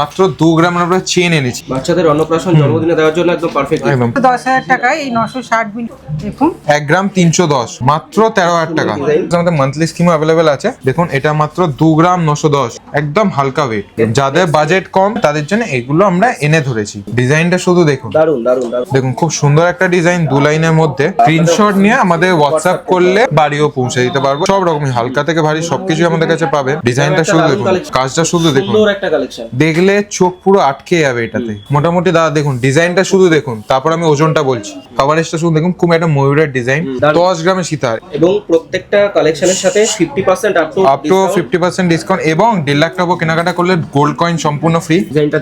মাত্র দু গ্রাম আমরা চেন এনেছি বাচ্চাদের অন্নপ্রাশন জন্মদিনে দেওয়ার জন্য একদম পারফেক্ট একদম। দশ হাজার টাকায় এই নশো ষাট দেখুন। এক গ্রাম তিনশো দশ মাত্র তেরো হাজার টাকা। আমাদের মান্থলি স্কিম অ্যাভেলেবেল আছে। দেখুন এটা মাত্র দু গ্রাম নশো দশ। একদম হালকা ওয়েট যাদের বাজেট কম তাদের জন্য এগুলো আমরা এনে ধরেছি। ডিজাইনটা শুধু দেখুন। দারুণ দারুণ দেখুন খুব সুন্দর একটা ডিজাইন দু লাইনের মধ্যে। স্ক্রিনশট নিয়ে আমাদের হোয়াটসঅ্যাপ করলে বাড়িও পৌঁছে দিতে পারব। সব রকমই হালকা থেকে ভারী সবকিছু আমাদের কাছে পাবে। ডিজাইনটা শুধু দেখুন। কাজটা শুধু দেখুন। সুন্দর একটা কালেকশন দেখলে চোখ পুরো আটকে যাবে এটাতে। মোটামুটি দাদা দেখুন ডিজাইনটা শুধু দেখুন তারপর আমি ওজনটা বলছি। কভারেজটা শুধু দেখুন খুব একটা ময়ূরের ডিজাইন দশ গ্রামের সীতার। এবং প্রত্যেকটা কালেকশনের সাথে fifty percent up to fifty percent discount এবং দেড় লাখ টাকা কেনাকাটা করলে গোল্ড কয়েন সম্পূর্ণ ফ্রি ডিজাইনটা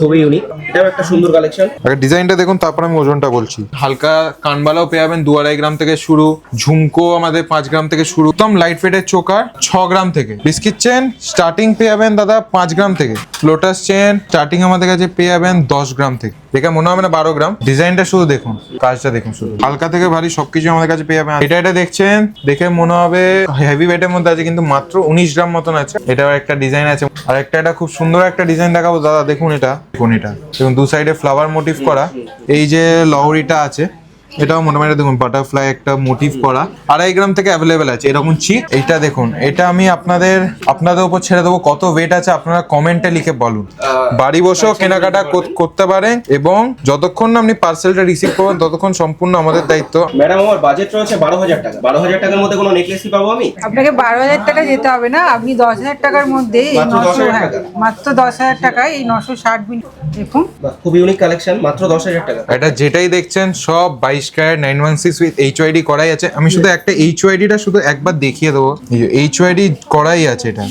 খুবই ইউনিক এটাও একটা সুন্দর কালেকশন আগে ডিজাইনটা দেখুন তারপর আমি ওজনটা বলছি। হালকা কানবালাও পেয়ে যাবেন দু আড়াই গ্রাম থেকে শুরু। ঝুমকো আমাদের পাঁচ গ্রাম থেকে শুরু। একদম লাইট ওয়েটের চোকার ছ গ্রাম থেকে। বিস্কিট চেন স্টার্টিং পেয়ে যাবেন দাদা পাঁচ গ্রাম থেকে। লোটাস চেন স্টার্টিং আমাদের কাছে পেয়ে যাবেন দশ গ্রাম থেকে। দেখে মনে হবে না বারো গ্রাম? ডিজাইনটা শুধু দেখুন, কাজটা দেখুন শুধু। হালকা থেকে ভারী সবকিছু আমাদের কাছে পেয়ে যাবেন। এটা এটা দেখছেন, দেখে মনে হবে হেভি ওয়েটের মধ্যে আছে, কিন্তু মাত্র উনিশ গ্রাম মতন আছে। এটাও একটা ডিজাইন আছে। আর একটা, এটা খুব সুন্দর একটা ডিজাইন দেখাবো। দাদা, দেখুন এটা। দেখুন এটা। দেখুন, দু সাইডে ফ্লাওয়ার মোটিভ করা। এই যে লহরিটা আছে এটাও মোটামুটি দেখুন বাটারফ্লাই একটা মোটিভ করা। আড়াই গ্রাম থেকে অ্যাভেলেবেল আছে এরকম চিপ এইটা দেখুন এটা আমি আপনাদের আপনাদের উপর ছেড়ে দেবো কত ওয়েট আছে আপনারা কমেন্টে লিখে বলুন। বাড়ি বসেও কেনাকাটা করতে পারেন এবং যতক্ষণ না আপনি পার্সেলটা রিসিভ করবেন ততক্ষণ সম্পূর্ণ আমাদের দায়িত্ব। ম্যাডাম আমার বাজেট রয়েছে বারো হাজার টাকা। বারো হাজার টাকার মধ্যে কোনো নেকলেস কি পাবো আমি? আপনাকে বারো হাজার টাকা যেতে হবে না আপনি দশ হাজার টাকার মধ্যে মাত্র দশ হাজার হ্যাঁ টাকা? মাত্র দশ হাজার টাকায় এই নশো ষাট মিনিট দেখুন। বাহ, খুব ইউনিক কালেকশন মাত্র দশ হাজার টাকা। এটা যেটাই দেখছেন সব বাইশ carat nine one six with HUID করাই আছে। আমি শুধু একটা এইচ ওয়াইডিটা শুধু একবার দেখিয়ে দেবো। এইচ ওয়াইডি করাই আছে এটা।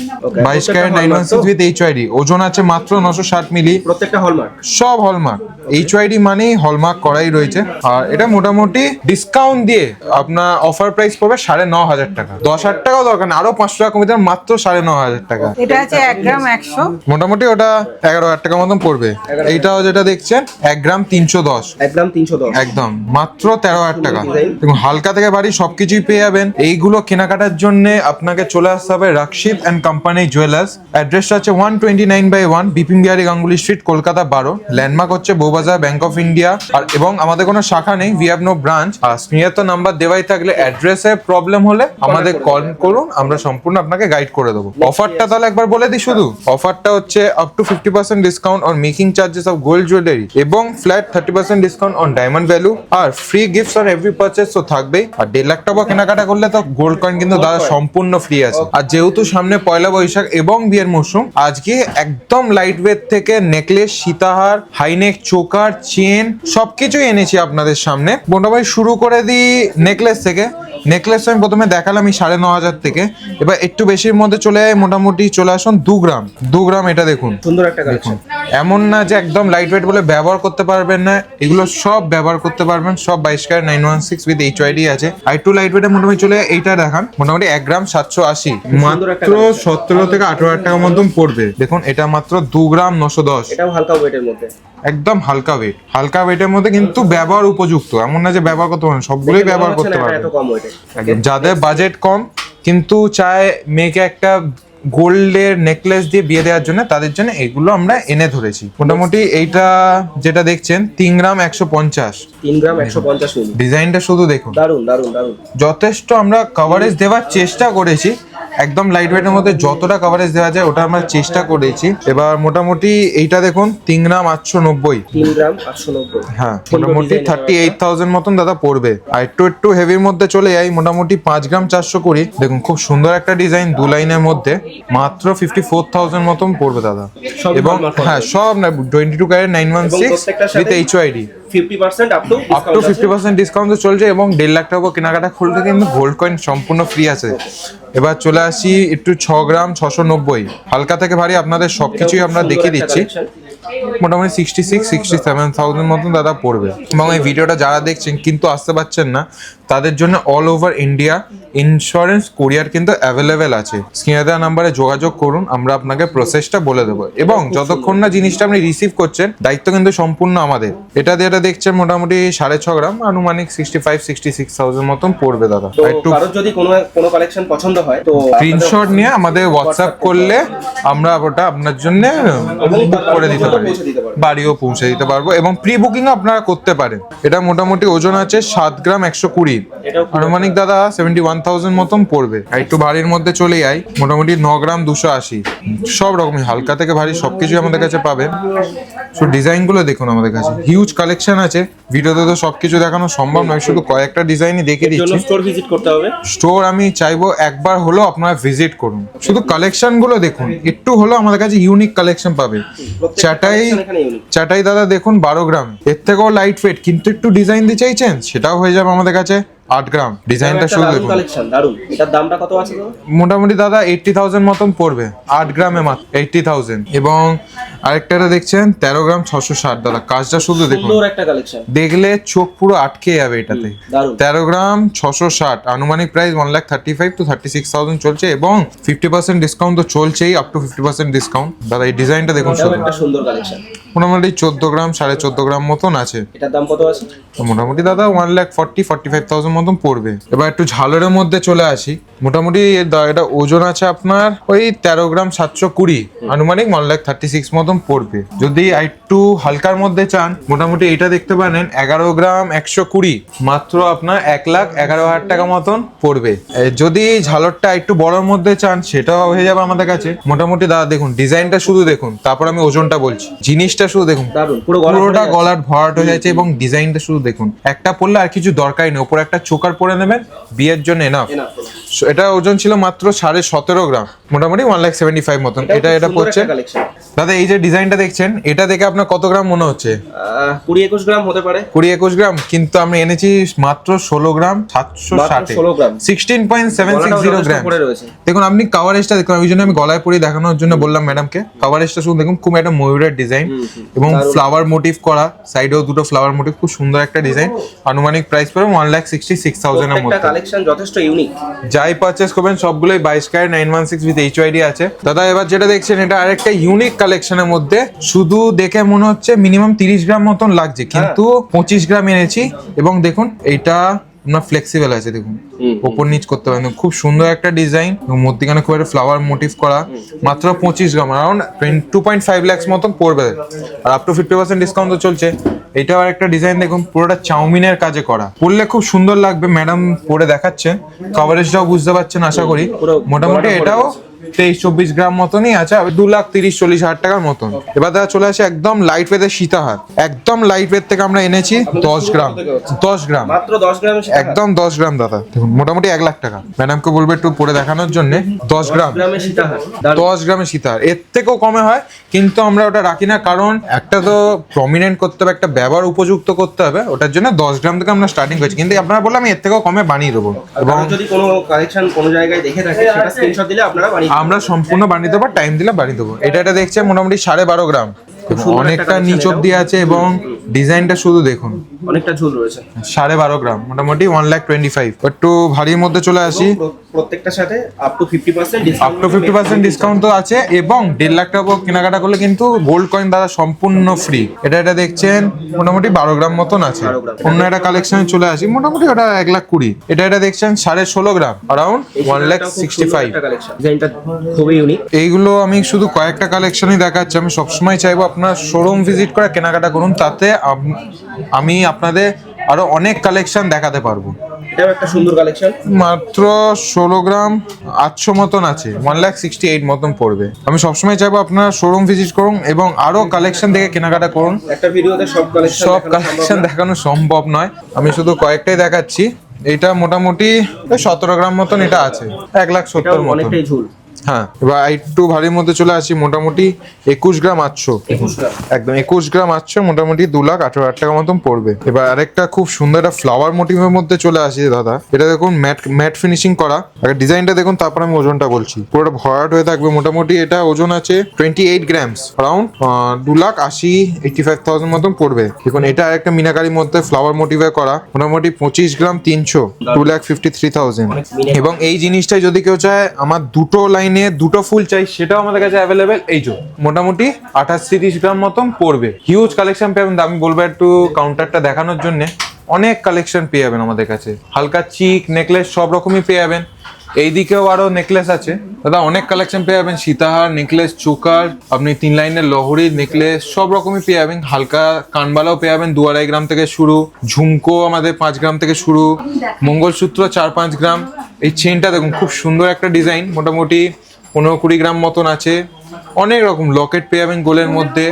বাইশ carat nine one six with HUID ওজন আছে মাত্র নশো ষাট মিলি। প্রত্যেকটা হলমার্ক সব হলমার্ক এইচ ওয়াইডি মানেই হলমার্ক করাই রয়েছে। আর এটা মোটামুটি ডিসকাউন্ট দিয়ে আপনার অফার প্রাইস পড়বে সাড়ে ন হাজার টাকা। দশ হাজার টাকাও দরকার না। আরও পাঁচশো টাকা কমে মাত্র সাড়ে ন হাজার টাকা। এটা আছে এক গ্রাম একশো। মোটামুটি ওটা এগারো হাজার টাকা মতন পড়বে। এইটাও যেটা দেখছেন এক গ্রাম তিনশো দশ। একদম তিনশো দশ। একদম। মাত্র তেরো হাজার টাকা। এবং হালকা থেকে ভারী সবকিছুই পেয়ে যাবেন। এইগুলো কেনাকাটার জন্য আপনাকে চলে আসতে হবে রাকশিপ অ্যান্ড কোম্পানি জুয়েলার্স। অ্যাড্রেসটা হচ্ছে one twenty nine by one Bipin Bihari Ganguly street Kolkata বারো। ল্যান্ডমার্ক হচ্ছে বৌবাজার ব্যাংক অফ ইন্ডিয়া। আর এবং আমাদের কোনো শাখা নেই উই হ্যাভ নো ব্রাঞ্চ আর স্ক্রিনে তো নাম্বার দেওয়াই থাকলে অ্যাড্রেসে প্রবলেম হলে আমাদের কল করুন আমরা সম্পূর্ণ আপনাকে গাইড করে দেবো। অফারটা তাহলে একবার বলে দিই শুধু। অফারটা হচ্ছে up to fifty percent discount on making charges of gold jewellery এবং flat thirty percent discount on diamond value R free gifts on every purchase তো থাকবেই। আর দেড় লাখ টাকা কেনাকাটা করলে তো গোল্ড কয়েন কিন্তু দাদা সম্পূর্ণ ফ্রি আছে। আর যেহেতু সামনে পয়লা বৈশাখ এবং বিয়ের মরশুম আজকে একদম লাইট ওয়েট থেকে নেকলেস সীতাহার হাইনেক চোকার চেন সবকিছুই এনেছি আপনাদের সামনে। মোটামুটি শুরু করে দিই নেকলেস থেকে। নেকলেস আমি প্রথমে দেখালাম এই সাড়ে ন হাজার থেকে। এবার একটু বেশির মধ্যে চলে যায় মোটামুটি চলে আসুন দু গ্রাম। দু গ্রাম এটা দেখুন। সুন্দর একটা কালেকশন এমন না যে একদম লাইট ওয়েট বলে ব্যবহার করতে পারবেন না। এগুলো সব ব্যবহার করতে পারবেন সব বাইশ carat nine one six with HUID আছে। আর একটু লাইট ওয়েটের মোটামুটি চলে এইটা দেখান মোটামুটি এক গ্রাম সাতশো আশি। মাত্র সতেরো থেকে আঠারো হাজার টাকার মতন পড়বে। দেখুন এটা মাত্র দু গ্রাম নশো দশ। এটাও হালকা ওয়েটের মধ্যে। একদম হালকা ওয়েট হালকা ওয়েটের মধ্যে কিন্তু ব্যবহার উপযুক্ত। এমন না যে ব্যবহার করতে পারেন সবগুলোই ব্যবহার করতে পারবেন। যাদের বাজেট কম কিন্তু চায় মেয়েকে একটা গোল্ডের নেকলেস দিয়ে বিয়ে দেওয়ার জন্য তাদের জন্য এগুলো আমরা এনে ধরেছি। মোটামুটি এইটা যেটা দেখছেন তিন গ্রাম একশো পঞ্চাশ। তিন গ্রাম একশো পঞ্চাশ ডিজাইনটা শুধু দেখুন। দারুণ দারুণ দারুণ যথেষ্ট আমরা কভারেজ দেওয়ার চেষ্টা করেছি। একদম লাইট ওয়েটের মধ্যে যতটা কভারেজ দেওয়া যায় ওটা আমরা চেষ্টা করেছি। এবার মোটামুটি এইটা দেখুন তিন গ্রাম আটশো নব্বই। তিন গ্রাম আটশো নব্বই। হ্যাঁ মোটামুটি থার্টি এইট থাউজেন্ড মতন দাদা পড়বে। আর একটু একটু হেভির মধ্যে চলে যাই মোটামুটি পাঁচ গ্রাম চারশো কুড়ি। দেখুন খুব সুন্দর একটা ডিজাইন দু লাইনের মধ্যে। মাত্র ফিফটি ফোর থাউজেন্ড মতন পড়বে দাদা। এবং হ্যাঁ সব না twenty two carat nine one six with HUID up to fifty percent discount চলছে এবং দেড় লাখ টাকা কেনাকাটা খুলতে কিন্তু গোল্ড কয়েন সম্পূর্ণ ফ্রি আছে। এবার চলে আসি একটু ছ গ্রাম, ছশো নব্বই। হালকা থেকে ভারী আপনাদের সবকিছুই আমরা দেখিয়ে দিচ্ছি। মোটামুটি sixty six sixty seven thousand মতন দাদা পড়বে। এবং এই ভিডিওটা যারা দেখছেন কিন্তু আসতে পারছেন না তাদের জন্য অল ওভার ইন্ডিয়া ইন্স্যুরেন্স কোরিয়ার কিন্তু অ্যাভেলেবেল আছে। স্ক্রিনে দেওয়া নাম্বারে যোগাযোগ করুন আমরা আপনাকে প্রসেসটা বলে দেবো। এবং যতক্ষণ না জিনিসটা আপনি রিসিভ করছেন দায়িত্ব কিন্তু সম্পূর্ণ আমাদের। এটা দিয়ে এটা দেখছেন মোটামুটি সাড়ে ছ গ্রাম আনুমানিক sixty five sixty six thousand মতন পড়বে দাদা। একটু যদি কোনো কোনো কালেকশন পছন্দ হয় তো স্ক্রিনশট নিয়ে আমাদের হোয়াটসঅ্যাপ করলে আমরা ওটা আপনার জন্য বুক করে দিতে বাড়িও পৌঁছে দিতে পারব। এবং প্রি বুকিং আপনারা করতে পারেন। এটা মোটামুটি ওজন আছে সাত গ্রাম একশো কুড়ি। আনুমানিক দাদা সেভেন্টি ওয়ান থাউজেন্ড মতন পড়বে। আর একটু ভারীর মধ্যে চলে যাই মোটামুটি ন গ্রাম দুশো আশি। সব রকমই হালকা থেকে ভারী সবকিছুই আমাদের কাছে পাবেন। সো ডিজাইনগুলো দেখুন আমাদের কাছে। হিউজ কালেকশন আছে। ভিডিওতে তো সবকিছু দেখানো সম্ভব নয়। শুধু কয়েকটা ডিজাইনই দেখে দিচ্ছি। স্টোর ভিজিট করতে হবে। স্টোর আমি চাইব একবার হলেও আপনারা ভিজিট করুন। শুধু কালেকশনগুলো দেখুন। একটু হলেও আমাদের কাছে ইউনিক কালেকশন পাবে। প্রত্যেকটা চাটাই। চাটাই দাদা দেখুন বারো গ্রাম এর থেকেও লাইট ওয়েট কিন্তু একটু ডিজাইন দিতে চাইছেন সেটাও হয়ে যাবে আমাদের কাছে আট গ্রাম। ডিজাইনটা শুধু দেখুন। কালেকশন দারুণ এটার দামটা কত আছে মোটামুটি দাদা এইটটি থাউজেন্ড মতন পড়বে। আট গ্রামে মাত্র এইটটি থাউজেন্ড এবং আরেকটাটা দেখছেন তেরো গ্রাম ছশো ষাট। দাদা কাজটা শুধু দেখুন। একটা কালেকশন দেখলে চোখ পুরো আটকে যাবে এটাতে। তেরো গ্রাম ছশো ষাট। আনুমানিক price one lakh thirty five to thirty six thousand চলছে এবং ফিফটি পার্সেন্ট ডিসকাউন্ট তো চলছেই up to fifty percent discount দাদা এই ডিজাইনটা দেখুন সুন্দর কালেকশন মোটামুটি চোদ্দ গ্রাম সাড়ে চোদ্দ গ্রাম মতন আছে। এটার দাম কত আছে? মোটামুটি দাদা one lakh forty forty five thousand মতন পড়বে। এবার একটু ঝালের মধ্যে চলে আসি। মোটামুটি এটা ওজন আছে আপনার ওই তেরো গ্রাম সাতশো কুড়ি। আনুমানিক ওয়ান লাখ থার্টি সিক্স মতন পড়বে। যদি একটু হালকার মধ্যে চান মোটামুটি এটা দেখতে পারেন এগারো গ্রাম একশো কুড়ি। মাত্র আপনার এক লাখ এগারো হাজার টাকা মতন পড়বে। যদি ঝালরটা একটু বড়র মধ্যে চান সেটাও হয়ে যাবে আমাদের কাছে। মোটামুটি দাদা দেখুন ডিজাইনটা শুধু দেখুন তারপর আমি ওজনটা বলছি। জিনিসটা শুধু দেখুন পুরো পুরোটা গলার ভরাট হয়ে যাচ্ছে এবং ডিজাইনটা শুধু দেখুন। একটা পরলে আর কিছু দরকারই নেই ওপরে একটা চোকার পরে নেবেন বিয়ের জন্য এনাফ। এটা ওজন ছিল মাত্র সাড়ে সতেরো গ্রাম। মোটামুটি ওয়ান লাখ সেভেন্টি ফাইভ মতন এটা এটা পড়ছে। দাদা এই যে ডিজাইনটা দেখছেন এটা দেখে আপনার কত গ্রাম মনে হচ্ছে? কুড়ি একুশ গ্রাম হতে পারে। কুড়ি একুশ গ্রাম কিন্তু আমি এনেছি মাত্র ষোলো গ্রাম সাতশো ষাটে। Sixteen point seven six zero gram দেখুন আপনি কাভারেজটা দেখুন ওই জন্য আমি গলায় পরে দেখানোর জন্য বললাম ম্যাডামকে কাভারেজটা শুধু দেখুন খুব একটা ময়ূরের ডিজাইন এবং ফ্লাওয়ার মোটিভ করা সাইডেও দুটো ফ্লাওয়ার মোটিভ খুব সুন্দর একটা ডিজাইন আনুমানিক প্রাইস পড়বে ওয়ান লাখ সিক্সটি সিক্স থাউজেন্ডের মধ্যে। কালেকশন যথেষ্ট ইউনিক যাই পারচেস করবেন সবগুলোই বাইশ carat nine one six with HUID আছে। দাদা এবার যেটা দেখছেন এটা আরেকটা ইউনিক কালেকশনের মধ্যে। শুধু দেখে মনে হচ্ছে মিনিমাম তিরিশ গ্রাম মতন লাগছে কিন্তু পঁচিশ গ্রাম এনেছি। এবং দেখুন এইটা আপনার ফ্লেক্সিবল আছে দেখুন। ওপর নিচ করতে পারেন। খুব সুন্দর একটা ডিজাইন এবং মধ্যিখানে খুব একটা ফ্লাওয়ার মোটিভ করা। মাত্র পঁচিশ gram around two point five lakhs মতন পড়বে। আর up to fifty percent discount তো চলছে। এটাও আর একটা ডিজাইন দেখুন পুরোটা চাউমিনের কাজে করা। পরলে খুব সুন্দর লাগবে ম্যাডাম পরে দেখাচ্ছেন কভারেজটাও বুঝতে পারছেন আশা করি। মোটামুটি এটাও তেইশ চব্বিশ গ্রাম মতনই আছে দু লাখ তিরিশ চল্লিশ হাজার টাকার মতন। এবার দেখা চলে আসে একদম লাইট ওয়েটের সীতাহার। একদম লাইট ওয়েট থেকে আমরা এনেছি দশ গ্রাম। দশ গ্রাম। মাত্র দশ গ্রাম একদম দশ গ্রাম দাদা। দেখুন মোটামুটি এক লাখ টাকা। ম্যাডামকে বলব একটু পরে দেখানোর জন্য। দশ গ্রাম। দশ গ্রামে সীতাহার। এর থেকেও কমে হয় কিন্তু আমরা ওটা রাখি না কারণ একটা তো প্রমিনেন্ট করতে হবে একটা ব্যবহার উপযুক্ত করতে হবে ওটার জন্য দশ গ্রাম থেকে আমরা স্টার্টিং করছি। কিন্তু আপনারা বললাম আমি এর থেকেও কমে বানিয়ে দেবো। এবং যদি কোনো কালেকশন কোনো জায়গায় দেখে থাকে সেটা স্ক্রিনশট দিলে আপনারা বানিয়ে। আমরা সম্পূর্ণ বানিয়ে দেবো টাইম দিলে বানিয়ে দেবো। এটা এটা দেখছে মোটামুটি সাড়ে বারো গ্রাম। অনেকটা নিচ। অব্দি আছে এবং ডিজাইনটা শুধু দেখুন। অনেকটা ঝুল রয়েছে। সাড়ে বারো গ্রাম মোটামুটি ওয়ান লাখ টোয়েন্টি ফাইভ একটু ভারীর মধ্যে চলে আসি। প্র- প্রত্যেকটার সাথে up to fifty percent up to fifty percent discount তো আছে এবং দেড় লাখ টাকা কেনাকাটা করলে কিন্তু গোল্ড কয়েন দ্বারা সম্পূর্ণ ফ্রি এটা এটা দেখছেন মোটামুটি বারো গ্রাম মতন আছে। অন্য একটা কালেকশনে চলে আসি মোটামুটি ওটা এক লাখ কুড়ি। এটা এটা দেখছেন সাড়ে ষোলো gram around one lakh sixty five ডিজাইনটা খুবই ইউনিক এইগুলো আমি শুধু কয়েকটা কালেকশনই দেখাচ্ছি আমি সবসময় চাইব আপনার শোরুম ভিজিট করে কেনাকাটা করুন তাতে আমি আপনাদের আরও অনেক কালেকশন দেখাতে পারব। এটাও একটা সুন্দর কালেকশন মাত্র ষোলো গ্রাম আটশো মতন আছে ওয়ান লাখ সিক্সটি এইট মতন পড়বে। আমি সবসময় চাইব আপনারা শোরুম ভিজিট করুন এবং আরও কালেকশন দেখে কেনাকাটা করুন। একটা ভিডিওতে সব কালেকশন সব কালেকশন দেখানো সম্ভব নয়। আমি শুধু কয়েকটাই দেখাচ্ছি। এটা মোটামুটি সতেরো গ্রাম মতন এটা আছে এক লাখ সত্তর মতন। অনেকটাই ঝুল। হ্যাঁ। এবার একটু ভারীর মধ্যে চলে আসি মোটামুটি একুশ গ্রাম আটশো। একুশ গ্রাম। একদম একুশ গ্রাম আটশো মোটামুটি দু লাখ আঠারো হাজার টাকা মতন পড়বে। এবার আরেকটা খুব সুন্দর একটা ফ্লাওয়ার মোটিভের মধ্যে চলে আসি দাদা এটা দেখুন ম্যাট ম্যাট ফিনিশিং করা। আগে ডিজাইনটা দেখুন তারপর আমি ওজনটা বলছি। পুরোটা ভরাট হয়ে থাকবে মোটামুটি এটা ওজন আছে টোয়েন্টি এইট গ্রামস অ্যারাউন্ড দু লাখ আশি এইটটি ফাইভ থাউজেন্ড মতন পড়বে। দেখুন এটা আরেকটা মিনাকারির মধ্যে ফ্লাওয়ার মোটিভে করা মোটামুটি পঁচিশ গ্রাম তিনশো two lakh fifty three thousand এবং এই জিনিসটাই যদি কেউ চায় আমার দুটো লাইনে দুটো ফুল চাই, সেটাও আমাদের কাছে অ্যাভেলেবেল এই জো মোটামুটি আঠাশ তিরিশ গ্রাম মতন পড়বে। হিউজ কালেকশন পাবেন আমি বলব একটু কাউন্টারটা দেখানোর জন্য। অনেক কালেকশন পেয়ে যাবেন আমাদের কাছে। হালকা চিক নেকলেস সব রকমই পেয়ে যাবেন। এই দিকেও আরও নেকলেস আছে। দাদা, অনেক কালেকশন পেয়ে যাবেন। সীতাহার নেকলেস চোকার, আপনি তিন লাইনের লহরি নেকলেস সব রকমই পেয়ে যাবেন। হালকা কানবালাও পেয়ে যাবেন, দু আড়াই গ্রাম থেকে শুরু। ঝুমকো আমাদের পাঁচ গ্রাম থেকে শুরু। মঙ্গলসূত্র চার পাঁচ গ্রাম। এই চেনটা দেখুন, খুব সুন্দর একটা ডিজাইন মোটামুটি পনেরো কুড়ি গ্রাম মতন আছে। অনেক রকম লকেট পেয়ে যাবেন গোলের মধ্যে।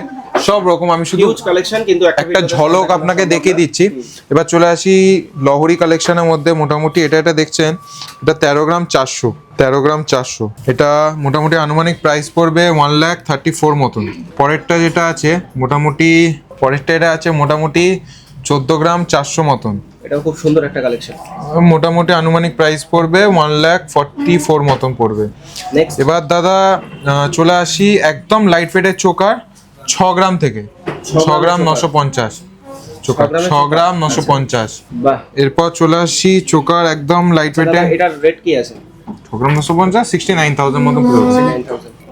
সব রকম আমি শুধু হিউজ কালেকশন কিন্তু একটা ঝলক আপনাকে দেখিয়ে দিচ্ছি। এবার চলে আসি লহরি কালেকশনের মধ্যে। মোটামুটি এটা এটা দেখছেন এটা তেরো গ্রাম চারশো তেরো গ্রাম চারশো। এটা মোটামুটি আনুমানিক প্রাইস পড়বে ওয়ান লাখ থার্টি ফোর মতন। পরেরটা যেটা আছে মোটামুটি পরেরটা এটা আছে মোটামুটি চোদ্দ গ্রাম চারশো মতন। এটাও খুব সুন্দর একটা কালেকশন মোটামুটি আনুমানিক প্রাইস পড়বে ওয়ান লাখ ফর্টি ফোর মতন পড়বে। এবার দাদা চলে আসি একদম লাইট ওয়েটের চোকার। ছ গ্রাম থেকে। ছ গ্রাম নশো পঞ্চাশ। চোকার ছ গ্রাম নশো পঞ্চাশ। এরপর চলে আসি চোকার একদম লাইট ওয়েটে এটার রেট কি আছে? ছ গ্রাম নশো পঞ্চাশ সিক্সটি নাইন থাউজেন্ড 9,000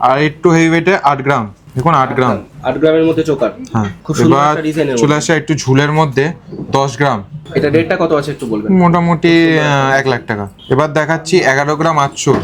আর একটু হেভি ওয়েটে আট গ্রাম। দেখুন আট গ্রাম। আট গ্রামের মধ্যে চোকার হ্যাঁ। খুব সুন্দর এবার চলে আসে একটু ঝুলের মধ্যে দশ গ্রাম। এটা রেটটা কত আছে একটু বলবেন? মোটামুটি এক লাখ টাকা। এবার দেখাচ্ছি এগারো গ্রাম আটশো।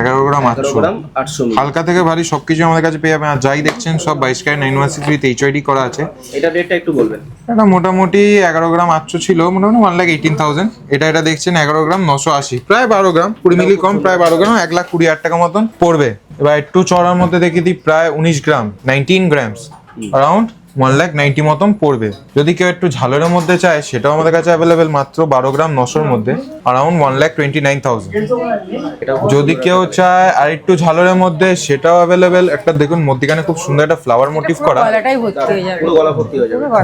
এগারো গ্রাম আটশো। হালকা থেকে ভারী সবকিছু আমাদের কাছে পেয়ে যাবেন। আর যাই দেখছেন সব বাইশ carat nine one six HUID করা আছে। এটা রেটটা একটু বলবেন। এটা মোটামুটি এগারো গ্রাম আটশো ছিল মোটামুটি ওয়ান লাখ এইটিন থাউজেন্ড এটা এটা দেখছেন এগারো গ্রাম নশো আশি। প্রায় বারো গ্রাম কুড়ি মিলি কম প্রায় বারো গ্রাম এক লাখ কুড়ি হাজার টাকা মতন পড়বে। এবার একটু চড়ার মধ্যে দেখিয়ে দিই প্রায় উনিশ gram nineteen grams around one lakh ninety মতন পড়বে। যদি কেউ একটু ঝালের মধ্যে চায় সেটাও আমাদের কাছে অ্যাভেলেবেল মাত্র বারো গ্রাম নশোর মধ্যে around one lakh twenty nine thousand যদি কেউ চায় আর একটু ঝালরের মধ্যে সেটাও অ্যাভেলেবেল একটা দেখুন মধ্যিখানে খুব সুন্দর একটা ফ্লাওয়ার মোটিভ করা।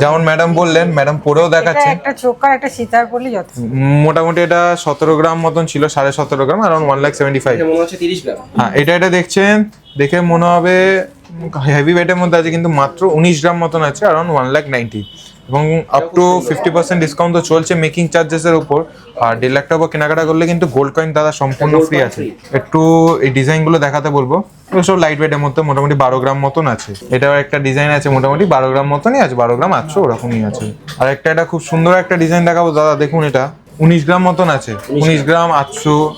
যেমন ম্যাডাম বললেন ম্যাডাম পরেও এটা দেখাচ্ছেন একটা চোকার একটা সীতার পড়লে যথেষ্ট। মোটামুটি এটা সতেরো গ্রাম মতন ছিল সাড়ে সতেরো gram around one lakh seventy five মনে হ্যাঁ এটা এটা দেখছেন দেখে মনে হবে হেভি ওয়েটের মধ্যে আছে কিন্তু মাত্র উনিশ গ্রাম মতন আছে অ্যারাউন্ড ওয়ান লাখ নাইনটি এবং up to fifty percent discount তো চলছে মেকিং চার্জেসের উপর। আর দেড় লাখ টাকা কেনাকাটা করলে কিন্তু গোল্ড কয়েন দাদা সম্পূর্ণ ফ্রি আছে। একটু এই ডিজাইনগুলো দেখাতে বলব। সব লাইট ওয়েটের মধ্যে মোটামুটি বারো গ্রাম মতন আছে। এটাও একটা ডিজাইন আছে মোটামুটি বারো গ্রাম মতনই আছে বারো গ্রাম আটশো ওরকমই আছে। আর একটা এটা খুব সুন্দর একটা ডিজাইন দেখাবো। দাদা দেখুন এটা। উনিশ গ্রাম মতন আছে। উনিশ গ্রাম। আটশো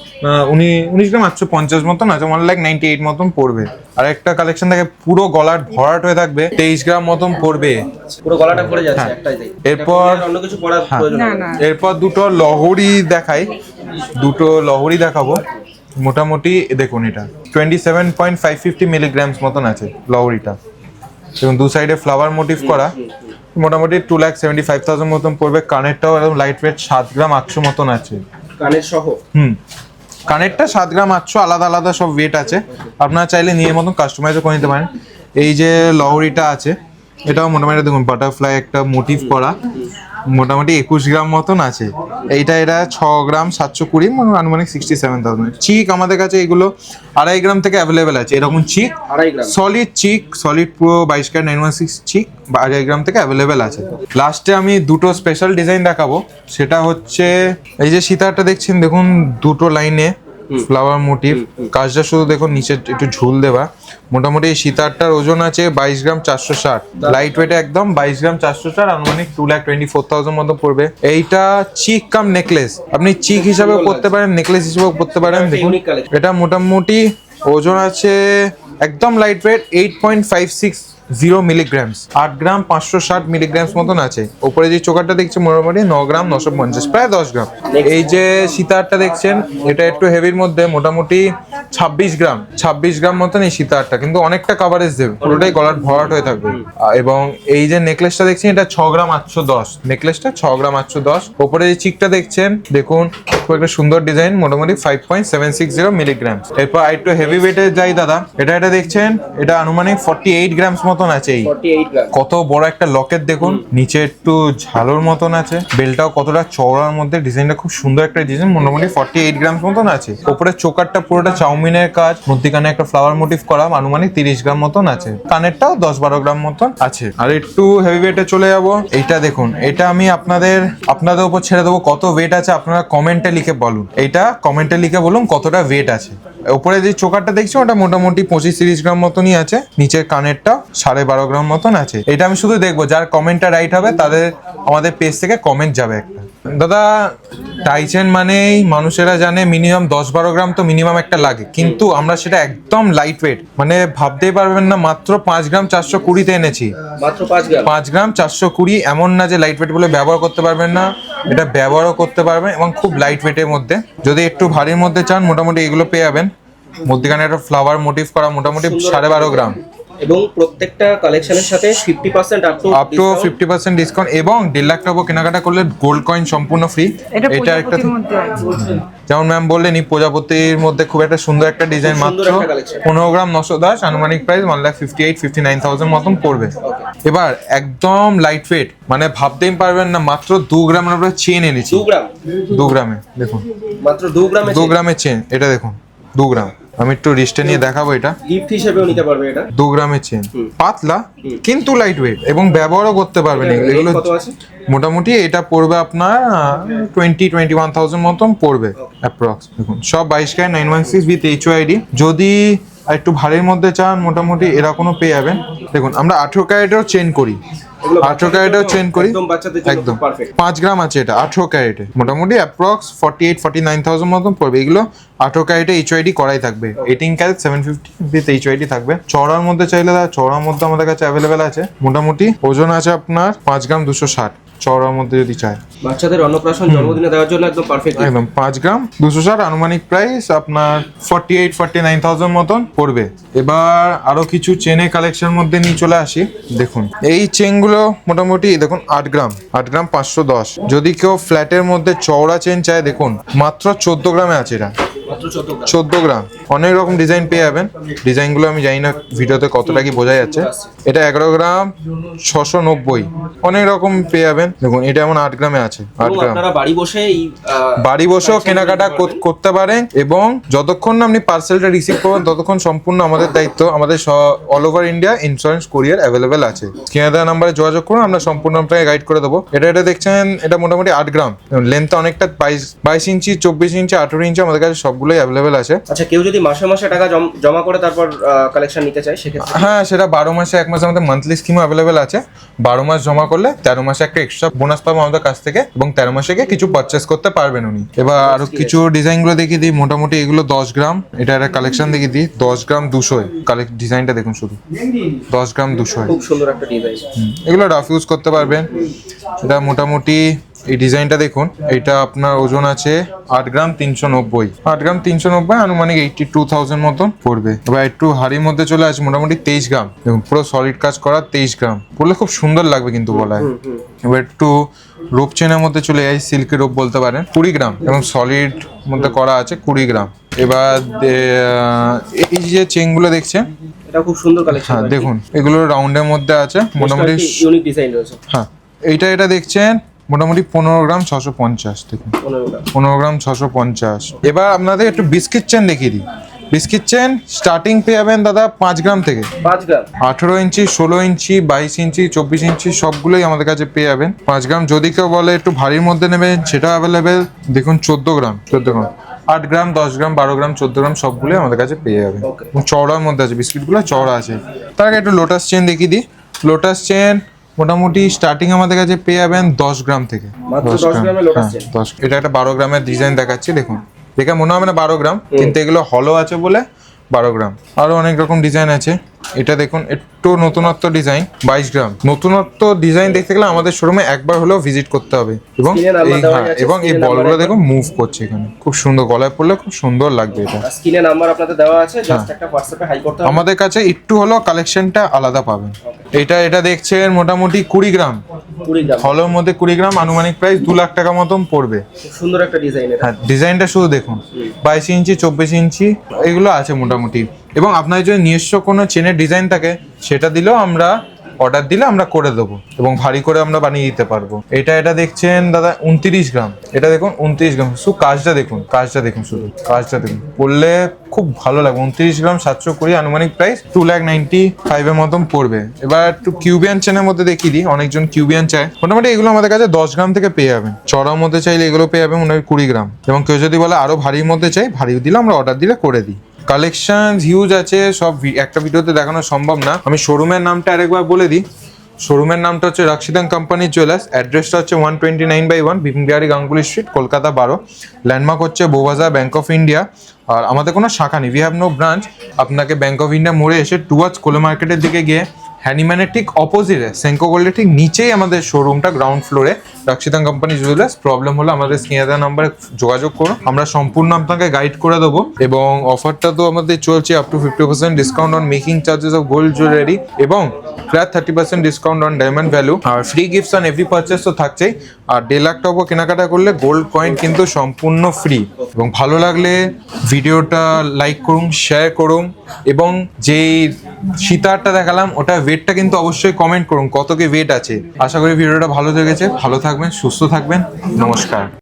উনি উনিশ গ্রাম আটশো পঞ্চাশ মতন আছে ওয়ান লাখ নাইনটি এইট মতন পড়বে। আর একটা কালেকশন থাকে পুরো গলার ভরাট হয়ে থাকবে তেইশ গ্রাম মতন পড়বে। পুরো গলাটা পড়ে যাচ্ছে একটাই তাই হ্যাঁ। এরপর- অন্য কিছু পড়ার হ্যাঁ। এরপর দুটো লহরি দেখাই। দুটো লহরি দেখাবো। মোটামুটি দেখুন এটা twenty seven point five fifty milligrams মতন আছে লহরিটা। এবং দু সাইডে ফ্লাওয়ার মোটিভ করা। মোটামুটি two lakh seventy five thousand মতন পড়বে। কানেরটাও একদম লাইট ওয়েট সাত গ্রাম আটশো মতন আছে। কানের সহ হুম। কানেরটা সাত গ্রাম আটশো আলাদা আলাদা সব ওয়েট আছে। আপনারা চাইলে নিয়ে মতন কাস্টমাইজও করে নিতে পারেন। এই যে লহরিটা আছে এটাও মোটামুটি দেখুন বাটারফ্লাই একটা মোটিভ করা। মোটামুটি একুশ গ্রাম মতন আছে। এইটা এটা ছ গ্রাম সাতশো কুড়ি মানে আনুমানিক সিক্সটি সেভেন থাউজেন্ড চিক আমাদের কাছে এগুলো আড়াই গ্রাম থেকে অ্যাভেলেবেল আছে এরকম চিক। সলিড চিক সলিড পুরো বাইশ ক্যারেট নাইন ওয়ান সিক্স চিক আড়াই গ্রাম থেকে অ্যাভেলেবেল আছে। লাস্টে আমি দুটো স্পেশাল ডিজাইন দেখাবো সেটা হচ্ছে এই যে সীতারটা দেখছেন দেখুন দুটো লাইনে ফ্লাওয়ার মোটিভ কাজটা শুধু দেখুন নিচে একটু ঝুল দেওয়া। মোটামুটি সীতারটার ওজন আছে বাইশ গ্রাম চারশো ষাট। লাইট ওয়েটে একদম বাইশ গ্রাম চারশো ষাট আনুমানিক two lakh twenty four thousand মতো পড়বে। এইটা চিক কাম নেকলেস আপনি চিক হিসাবেও পড়তে পারেন নেকলেস হিসেবেও পড়তে পারেন। দেখুন এটা মোটামুটি ওজন আছে একদম light weight eight point five six zero milligrams. আট গ্রাম পাঁচশো ষাট মিলিগ্রামস মতন আছে। ওপরে যে চোকারটা দেখছি মোটামুটি ন গ্রাম, নশো পঞ্চাশ, প্রায় দশ গ্রাম। এই যে সীতারটা দেখছেন, এটা একটু হেভির মধ্যে, মোটামুটি ছাব্বিশ গ্রাম ছাব্বিশ গ্রাম মতন এই সীতারটা কিন্তু অনেকটা কাভারেজ দেবে, পুরোটাই গলার ভরাট হয়ে থাকবে। এবং এই যে নেকলেসটা দেখছেন, এটা ছ গ্রাম আটশো দশ। নেকলেসটা ছ গ্রাম আটশো দশ। ওপরে যে চিকটা দেখছেন, দেখুন খুব একটা সুন্দর ডিজাইন মোটামুটি five point seven six zero milligram এরপর আর একটু হেভি ওয়েটের যাই দাদা এটা এটা দেখছেন এটা আনুমানিক ফর্টি এইট গ্রামস মতন আছে এই। কত বড় একটা লকেট দেখুন নিচে একটু ঝালোর মতন আছে বেলটাও কতটা চওড়ার মধ্যে ডিজাইনটা খুব সুন্দর একটা ডিজাইন মোটামুটি ফর্টি এইট গ্রামস মতন আছে। উপরে চোকারটা পুরোটা চাউমিনের কাজ মধ্যিখানে একটা ফ্লাওয়ার মোটিভ করা আনুমানিক তিরিশ গ্রাম মতন আছে। কানেরটাও দশ বারো গ্রাম মতন আছে। আর একটু হেভি ওয়েটে চলে যাব এইটা দেখুন এটা আমি আপনাদের আপনাদের উপর ছেড়ে দেবো কত ওয়েট আছে আপনারা কমেন্টে লিখে বলুন। এইটা কমেন্টে লিখে বলুন কতটা ওয়েট আছে। ওপরে যে চোকারটা দেখছ, ওটা মোটামুটি পঁচিশ তিরিশ গ্রাম মতনই আছে। নিচের কানেরটা সাড়ে বারো গ্রাম মতন আছে। এটা আমি শুধু দেখব, যার কমেন্টটা রাইট হবে, তাদের, আমাদের পেজ থেকে কমেন্ট যাবে একটা। দাদা টাইচেন মানেই মানুষেরা জানে মিনিমাম দশ বারো গ্রাম তো মিনিমাম একটা লাগে। কিন্তু আমরা সেটা একদম লাইট ওয়েট মানে ভাবতেই পারবেন না মাত্র পাঁচ গ্রাম চারশো কুড়িতে এনেছি। মাত্র 5 গ্রাম? পাঁচ গ্রাম চারশো কুড়ি এমন না যে লাইট ওয়েট বলে ব্যবহার করতে পারবেন না। এটা ব্যবহারও করতে পারবেন এবং খুব লাইট ওয়েটের মধ্যে। যদি একটু ভারীর মধ্যে চান মোটামুটি এগুলো পেয়ে যাবেন। মধ্যখানে একটা ফ্লাওয়ার মোটিভ করা মোটামুটি সাড়ে বারো গ্রাম। এবং প্রত্যেকটা কালেকশনের সাথে 50% up to up to fifty percent discount এবং দেড় লাখ টাকা কেনাকাটা করলে গোল্ড কয়েন সম্পূর্ণ ফ্রি এটা একটা যেমন ম্যাম বললেনই প্রজাপতির মধ্যে খুব একটা সুন্দর একটা ডিজাইন মাত্র। পনেরো গ্রাম নশো দশ আনুমানিক price one lakh fifty eight fifty nine thousand মতন পড়বে। এবার একদম লাইট ওয়েট মানে ভাবতেই পারবেন না মাত্র দু গ্রাম আমরা চেন এনেছি। 2 গ্রাম। দু গ্রামে দেখুন। মাত্র 2 গ্রামে দু গ্রামের চেন এটা দেখুন দু গ্রাম। আমি একটু রিস্টে নিয়ে দেখাবো এটা। গিফট হিসেবেও নিতে পারবে এটা। দু গ্রামের চেন পাতলা কিন্তু লাইট ওয়েট এবং ব্যবহারও করতে পারবেন এগুলো। মোটামুটি এটা পড়বে আপনার টোয়েন্টি টোয়েন্টি ওয়ান থাউজেন্ড মতন পড়বে অ্যাপ্রক্স দেখুন। সব বাইশ carat nine one six with HUID যদি আর একটু ভারীর মধ্যে চান মোটামুটি এরকমও পেয়ে যাবেন। দেখুন আমরা আঠেরো ক্যারেটেও চেন করি। আঠেরো ক্যারেটেও চেন করি। একদম পাঁচ গ্রাম আছে এটা আঠেরো ক্যারেটে। মোটামুটি approx forty eight forty nine thousand মতন পড়বে। এগুলো আঠেরো ক্যারেটে এইচ আইডি করাই থাকবে। Eighteen carat seven fifty with HUID থাকবে। চড়ার মধ্যে চাইলে চড়ার মধ্যে আমাদের কাছে অ্যাভেলেবেল আছে। মোটামুটি ওজন আছে আপনার পাঁচ গ্রাম দুশো ষাট। চড়ার মধ্যে যদি চায়। বাচ্চাদের অন্নপ্রাশন জন্মদিনে দেওয়ার জন্য একদম পারফেক্ট একদম পাঁচ গ্রাম দুশো ষাট আনুমানিক প্রাইস আপনার forty eight forty nine thousand মতন পড়বে। এবার আরও কিছু চেনে কালেকশন মধ্যে নিয়ে চলে আসি। দেখুন এই চেনগুলো মোটামুটি দেখুন আট গ্রাম আট গ্রাম পাঁচশো দশ। যদি কেউ ফ্ল্যাটের মধ্যে চওড়া চেন চায় দেখুন মাত্র চোদ্দ গ্রামে আছে এটা। মাত্র 14 গ্রাম চোদ্দ গ্রাম। অনেক রকম ডিজাইন পেয়ে যাবেন। ডিজাইনগুলো আমি জানি না ভিডিওতে কতটা কি বোঝা যাচ্ছে। এটা এগারো গ্রাম ছশো নব্বই। অনেক রকম পেয়ে যাবেন। দেখুন এটা এমন আট গ্রামে আছে আট গ্রাম। বাড়ি বসে বাড়ি বসেও কেনাকাটা করতে পারেন এবং যতক্ষণ না আপনি পার্সেলটা রিসিভ করবেন ততক্ষণ সম্পূর্ণ আমাদের দায়িত্ব আমাদের all over India insurance courier available আছে। স্ক্রিনে দেওয়া নাম্বারে যোগাযোগ করুন আমরা সম্পূর্ণ আপনাকে গাইড করে দেবো। এটা এটা দেখছেন এটা মোটামুটি আট গ্রাম। লেন্থ অনেকটা বাইশ বাইশ ইঞ্চি চব্বিশ ইঞ্চি আঠেরো ইঞ্চি আমাদের কাছে সবগুলোই অ্যাভেলেবেল আছে। আচ্ছা কেউ যদি মাসে মাসে টাকা জম- করে তারপর কালেকশন নিতে চায় সেক্ষেত্রে হ্যাঁ সেটা বারো মাসে এক মাসে আমাদের মান্থলি স্কিমও অ্যাভেলেবেল আছে। বারো মাস জমা করলে তেরো মাসে একটা এক্সট্রা বোনাস পাবো আমাদের কাছ থেকে এবং তেরো মাসে গিয়ে কিছু পারচেস করতে পারবেন উনি। এবার আরও কিছু ডিজাইনগুলো দেখিয়ে দিই। মোটামুটি এগুলো দশ গ্রাম। এটা একটা কালেকশন দেখিয়ে দিই। দশ গ্রাম দুশো কালেক্ট ডিজাইনটা দেখুন শুধু। দশ গ্রাম দুশো খুব সুন্দর একটা ডিজাইন এগুলো রাফ ইউজ করতে পারবেন। এটা মোটামুটি এই ডিজাইনটা দেখুন এটা আপনার ওজন আছে আট গ্রাম তিনশো নব্বই। আট গ্রাম তিনশো নব্বই আনুমানিক এইটি টু থাউজেন্ড মতন পড়বে। এবার একটু হাড়ির মধ্যে চলে আসে মোটামুটি তেইশ গ্রাম। দেখুন পুরো সলিড কাজ করা তেইশ গ্রাম। পড়লে খুব সুন্দর লাগবে কিন্তু বলায়। এবার একটু রোপ চেনের মধ্যে চলে যাই সিল্কের রোপ বলতে পারেন। কুড়ি গ্রাম এবং সলিড মধ্যে করা আছে কুড়ি গ্রাম। এবার এই যে চেনগুলো দেখছেন? এটা খুব সুন্দর কালেকশন হ্যাঁ দেখুন এগুলো রাউন্ডের মধ্যে আছে মোটামুটি ইউনিক ডিজাইন রয়েছে। হ্যাঁ এইটা এটা দেখছেন মোটামুটি পনেরো গ্রাম ছশো পঞ্চাশ দেখুন পনেরো গ্রাম। ছশো পঞ্চাশ। এবার আপনাদের একটু বিস্কিট চেন দেখিয়ে দিই। বিস্কিট চেন স্টার্টিং পেয়ে যাবেন দাদা পাঁচ গ্রাম থেকে। পাঁচ গ্রাম। আঠেরো ইঞ্চি ষোলো ইঞ্চি বাইশ ইঞ্চি চব্বিশ ইঞ্চি সবগুলোই আমাদের কাছে পেয়ে যাবেন। পাঁচ গ্রাম যদি কেউ বলে একটু ভারীর মধ্যে নেবেন সেটাও অ্যাভেলেবেল দেখুন চোদ্দ গ্রাম চোদ্দ গ্রাম। আট গ্রাম দশ গ্রাম বারো গ্রাম চোদ্দ গ্রাম সবগুলোই আমাদের কাছে পেয়ে যাবেন। এবং চওড়ার মধ্যে আছে বিস্কিটগুলো চওড়া আছে। তার আগে একটু লোটাস চেন দেখিয়ে দিই। লোটাস চেন মোটামুটি স্টার্টিং আমাদের কাছে পেয়ে যাবেন দশ গ্রাম থেকে। মাত্র 10 গ্রামের lotus হ্যাঁ। দশ এটা একটা বারো গ্রামের ডিজাইন দেখাচ্ছি দেখুন। দেখে মনে হবে না বারো গ্রাম কিন্তু এগুলো হলো আছে বলে বারো গ্রাম। আরও অনেক রকম ডিজাইন আছে। এটা দেখুন একটু নতুনত্ব ডিজাইন বাইশ গ্রাম। নতুনত্ব ডিজাইন দেখতে গেলে আমাদের শোরুমে একবার হলেও ভিজিট করতে হবে। এবং এই হ্যাঁ, এবং এই বলগুলো দেখুন। মুভ করছে এখানে। খুব সুন্দর গলায় পড়লে খুব সুন্দর লাগবে এটা। স্ক্রিনে নাম্বার আপনাদের দেওয়া আছে জাস্ট একটা হোয়াটসঅ্যাপে হাই করতে হবে। আমাদের কাছে একটু হলেও কালেকশনটা আলাদা পাবেন। এটা এটা দেখছেন মোটামুটি কুড়ি গ্রাম। হলের মধ্যে কুড়ি গ্রাম আনুমানিক প্রাইস দু লাখ টাকা মতন পড়বে। সুন্দর একটা ডিজাইন হ্যাঁ ডিজাইনটা শুধু দেখুন। বাইশ ইঞ্চি চব্বিশ ইঞ্চি এগুলো আছে মোটামুটি। এবং আপনার যদি নিজস্ব কোনো চেনের ডিজাইন থাকে, সেটা দিলেও আমরা অর্ডার দিলে আমরা করে দেবো এবং ভারী করে আমরা বানিয়ে দিতে পারব। এটা এটা দেখছেন দাদা, উনত্রিশ গ্রাম। এটা দেখুন, উনত্রিশ গ্রাম। শুধু কাজটা দেখুন কাজটা দেখুন শুধু, কাজটা দেখুন। করলে খুব ভালো লাগবে। উনত্রিশ গ্রাম সাতশো কুড়ি আনুমানিক প্রাইস টু লাখ নাইনটি ফাইভের মতন পড়বে। এবার একটু কিউবিয়ান চেনের মধ্যে দেখিয়ে দিই। অনেকজন কিউবিয়ান চায়। মোটামুটি এগুলো আমাদের কাছে দশ গ্রাম থেকে পেয়ে যাবেন। চড়ার মধ্যে চাইলে এগুলো পেয়ে যাবেন হয় কুড়ি গ্রাম। এবং কেউ যদি বলে আরও ভারীর মধ্যে চাই ভারী দিলে আমরা অর্ডার দিলে করে দিই। কালেকশন হিউজ আছে, সব একটা ভিডিওতে দেখানো সম্ভব না। আমি শোরুমের নামটা আরেকবার বলে দিই। শোরুমের নামটা হচ্ছে রাক্ষিদাং কোম্পানি জুয়েলার্স অ্যাড্রেসটা হচ্ছে one twenty nine by one Bihari Ganguly street Kolkata বারো ল্যান্ডমার্ক হচ্ছে বোবাজা ব্যাঙ্ক অফ ইন্ডিয়া আর আমাদের কোনো শাখা নেই। উই হ্যাভ নো ব্রাঞ্চ আপনাকে ব্যাঙ্ক অফ ইন্ডিয়া মোড়ে এসে টুয়ার্স কোলে মার্কেটের দিকে গিয়ে হ্যানিম্যানের ঠিক অপোজিটে সেঙ্কো গোল্ডের ঠিক নিচেই আমাদের শোরুমটা গ্রাউন্ড ফ্লোরে রাক্ষিতাং কোম্পানি জুয়েলার্স প্রবলেম হলে আমাদের স্ক্রিনে নাম্বারে যোগাযোগ করো। আমরা সম্পূর্ণ আপনাকে গাইড করে দেবো এবং অফারটা তো আমাদের চলছে up to fifty percent discount on making charges of gold jewellery এবং flat thirty percent discount on diamond value R free gifts on every purchase তো থাকছেই। আর ডে লাখ টাকা কেনাকাটা করলে গোল্ড কয়েন কিন্তু সম্পূর্ণ ফ্রি এবং ভালো লাগলে ভিডিওটা লাইক করুন শেয়ার করুন, এবং যেই সীতারটা দেখালাম, ওটা ওয়েটটা কিন্তু অবশ্যই কমেন্ট করুন, কত কি ওয়েট আছে। আশা করি ভিডিওটা ভালো লেগেছে, ভালো থাকবেন, সুস্থ থাকবেন, নমস্কার।